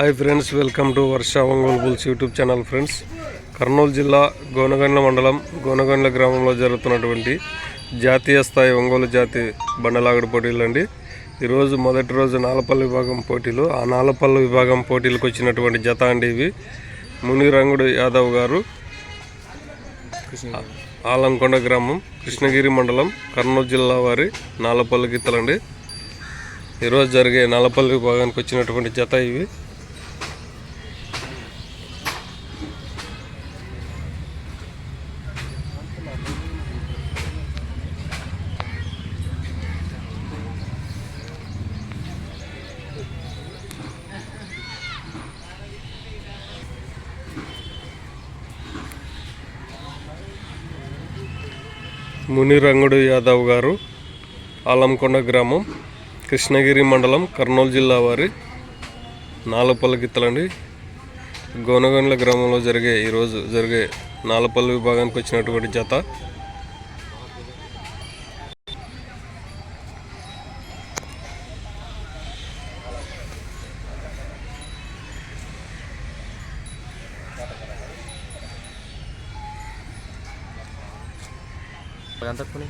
Hi friends welcome to Varsha Ongole bulls YouTube channel friends Kurnool జిల్లా గోనగండ్ల మండలం గోనగండ్ల గ్రామంలో జరుగుతున్నటువంటి జాతీయ స్థాయి ఒంగోలు జాతి బండలాగడి పోటీలు అండి ఈరోజు మొదటి రోజు నాలపల్లి విభాగం పోటీలు ఆ నాలపల్లి విభాగం పోటీలకు వచ్చినటువంటి జత అండి ఇవి. మునిరంగుడు యాదవ్ గారు ఆలంకొండ గ్రామం కృష్ణగిరి మండలం కర్నూలు జిల్లా వారి నాలపల్లి గిత్తలండి. ఈరోజు జరిగే నలపల్లి విభాగానికి వచ్చినటువంటి జత ఇవి. మునిరంగుడు యాదవ్ గారు ఆలంకొండ గ్రామం కృష్ణగిరి మండలం కర్నూలు జిల్లా వారి నాలుపల్లి గిత్తలండి. గోనగండ్ల గ్రామంలో జరిగే ఈరోజు జరిగే నాలపల్లి విభాగానికి వచ్చినటువంటి జత ఎంత పని